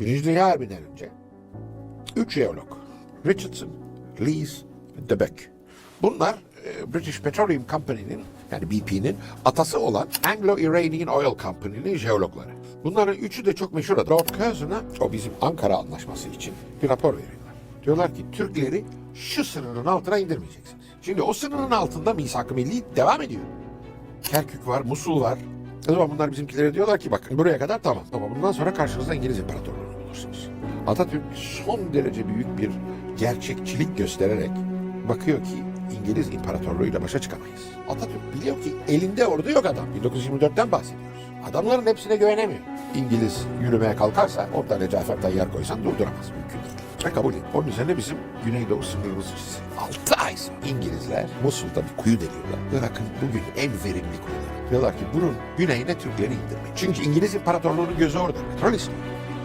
Birinci Dünya Harbi'nden önce üç jeolog. Richardson, Lees, DeBeck. Bunlar e, British Petroleum Company'nin yani BP'nin atası olan Anglo-Iranian Oil Company'nin jeologları. Bunların üçü de çok meşhur adam. Lord Curzon'a o bizim Ankara Anlaşması için bir rapor veriyorlar. Diyorlar ki Türkleri şu sınırın altına indirmeyeceksiniz. Şimdi o sınırın altında misak-ı milli devam ediyor. Kerkük var, Musul var. O zaman bunlar bizimkilere diyorlar ki bakın buraya kadar tamam. Ama bundan sonra karşınızda İngiliz İmparatorluğunu bulursunuz. Atatürk son derece büyük bir gerçekçilik göstererek bakıyor ki İngiliz İmparatorluğu'yla başa çıkamayız. Atatürk biliyor ki elinde ordu yok adam. 1924'ten bahsediyoruz. Adamların hepsine güvenemiyor. İngiliz yürümeye kalkarsa ortaya Cafer Tayyar koysan durduramaz. Mümkün değil. Ve kabul et. Onun üzerine bizim Güneydoğu sınırımızı çizsin. 6 ay İngilizler Musul'da bir kuyu deliyorlar. Irak'ın bugün en verimli kuyuları. Diyorlar ki bunun güneyine Türkleri indirmek. Çünkü İngiliz İmparatorluğu'nun gözü orada. Petrol istiyor.